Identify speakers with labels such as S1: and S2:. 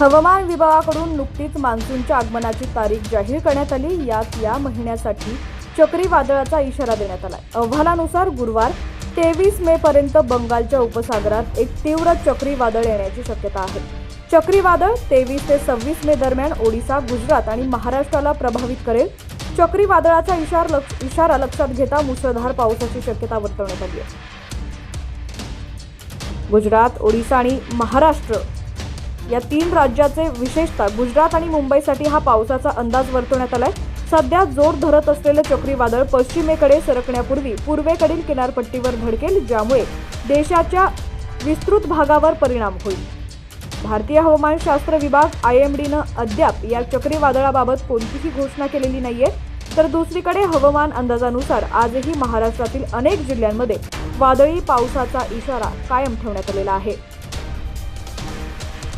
S1: हवामान विभागाकडून नुकतीच मान्सूनच्या आगमनाची तारीख जाहीर करण्यात आली. यात या महिन्यासाठी चक्रीवादळाचा इशारा देण्यात आला अहवालानुसार गुरुवार तेवीस मे पर्यंत बंगालच्या उपसागरात एक तीव्र चक्रीवादळ येण्याची शक्यता आहे. चक्रीवादळ तेवीस ते सव्वीस मे दरम्यान ओडिसा गुजरात आणि महाराष्ट्राला प्रभावित करेल. चक्रीवादळाचा इशार लक्ष इशारा लक्षात घेता मुसळधार पावसाची शक्यता वर्तवण्यात आली आहे. गुजरात ओडिसा आणि महाराष्ट्र या तीन राज्याचे विशेषतः गुजरात आणि मुंबईसाठी हा पावसाचा अंदाज वर्तवण्यात आलाय. सध्या जोर धरत असलेलं चक्रीवादळ पश्चिमेकडे सरकण्यापूर्वी पूर्वेकडील किनारपट्टीवर धडकेल ज्यामुळे देशाच्या विस्तृत भागावर परिणाम होईल. भारतीय हवामानशास्त्र विभाग आय एम डीनं अद्याप या चक्रीवादळाबाबत कोणतीही घोषणा केलेली नाहीये. तर दुसरीकडे हवामान अंदाजानुसार आजही महाराष्ट्रातील अनेक जिल्ह्यांमध्ये वादळी पावसाचा इशारा कायम ठेवण्यात आलेला आहे.